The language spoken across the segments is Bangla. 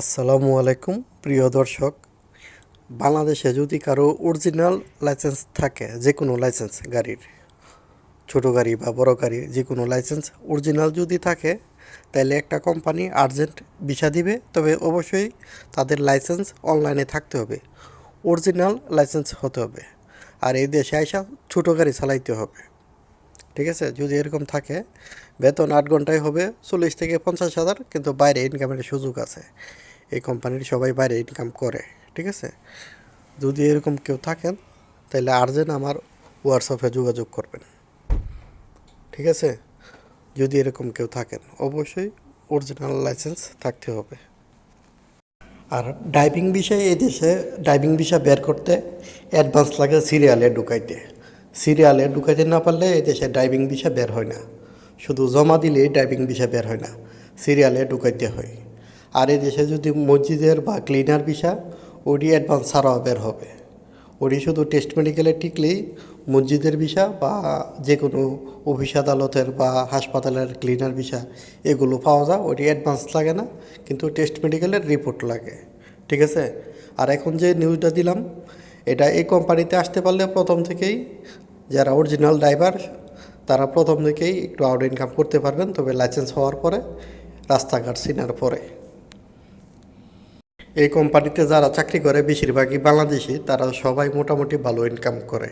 আসসালামু আলাইকুম, প্রিয় দর্শক। বাংলাদেশে যদি কারও অরিজিনাল লাইসেন্স থাকে, যে কোনো লাইসেন্স গাড়ির, ছোট গাড়ি বা বড় গাড়ি, যে কোনো লাইসেন্স অরিজিনাল যদি থাকে, তাহলে একটা কোম্পানি আর্জেন্ট ভিসা দিবে। তবে অবশ্যই তাদের লাইসেন্স অনলাইনে থাকতে হবে, অরিজিনাল লাইসেন্স হতে হবে। আর এই দেশে আইসা ছোটো গাড়ি চালাইতে হবে। ঠিক আছে? যদি এরকম থাকে, বেতন আট ঘন্টায় হবে, চল্লিশ থেকে পঞ্চাশ হাজার, কিন্তু বাইরে ইনকামের সুযোগ আছে। এই কোম্পানির সবাই বাইরে ইনকাম করে, ঠিক আছে? যদি এরকম কেউ থাকেন, তাহলে আর্জেন্ট আমার হোয়াটসঅ্যাপে যোগাযোগ করবেন। ঠিক আছে? যদি এরকম কেউ থাকেন, অবশ্যই অরিজিনাল লাইসেন্স থাকতে হবে। আর ড্রাইভিং বিষয়ে এই দেশে ড্রাইভিং ভিসা বের করতে অ্যাডভান্স লাগে সিরিয়ালে ঢুকাইতে। সিরিয়ালে ঢুকাইতে না পারলে দেশে ড্রাইভিং ভিসা বের হয় না। শুধু জমা দিলেই ড্রাইভিং ভিসা বের হয় না, সিরিয়ালে ঢুকাইতে হয়। আর এই দেশে যদি মসজিদের বা ক্লিনার ভিসা, ওডি অ্যাডভান্স ছাড়াও বের হবে। ওডি শুধু টেস্ট মেডিকেলে টিকলেই মসজিদের ভিসা বা যে কোনো অফিস আদালতের বা হাসপাতালের ক্লিনার ভিসা, এগুলো পাওয়া যায়। ওটি অ্যাডভান্স লাগে না, কিন্তু টেস্ট মেডিকেলের রিপোর্ট লাগে। ঠিক আছে? আর এখন যে নিউজটা দিলাম এটা এই কোম্পানিতে আসতে পারলে প্রথম থেকেই যারা অরিজিনাল ড্রাইভার তারা প্রথম থেকেই একটু আউট ইনকাম করতে পারবেন, তবে লাইসেন্স হওয়ার পরে রাস্তাঘাট চিনার পরে। এই কোম্পানিতে যারা চাকরি করে, বেশিরভাগই বাংলাদেশি, তারা সবাই মোটামুটি ভালো ইনকাম করে।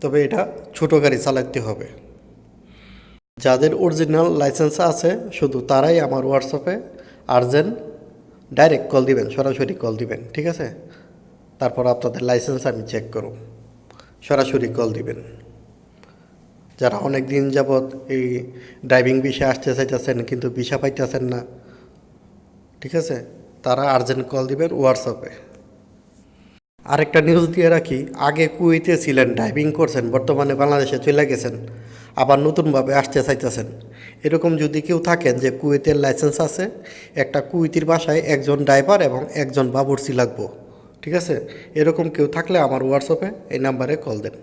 তবে এটা ছোটো গাড়ি চালাতে হবে। যাদের অরিজিনাল লাইসেন্স আছে, শুধু তারাই আমার হোয়াটসঅ্যাপে আর্জেন্ট ডাইরেক্ট কল দিবেন, সরাসরি কল দিবেন, ঠিক আছে? তারপর আপনাদের লাইসেন্স আমি চেক করব। সরাসরি কল দিবেন। যারা অনেক দিন যাবৎ এই ড্রাইভিং বিষয়ে আসতে চাইতেছেন কিন্তু ভিসা পাইতেছেন না, ঠিক আছে? তারা আর্জেন্ট কল দিবেন হোয়াটসঅ্যাপে আরেকটা নিউজ দিয়ে রাখি, আগে কুয়েতে ছিলেন ড্রাইভিং করছেন, বর্তমানে বাংলাদেশে চলে গেছেন, আবার নতুনভাবে আসতে চাইতেছেন। এরকম যদি কেউ থাকেন যে কুয়েতের লাইসেন্স আছে, একটা কুয়েতির বাসায় একজন ড্রাইভার এবং একজন বাবুর্চি লাগবো। ঠিক আছে? এরকম কেউ থাকলে আমার হোয়াটসঅ্যাপে এই নাম্বারে কল দেন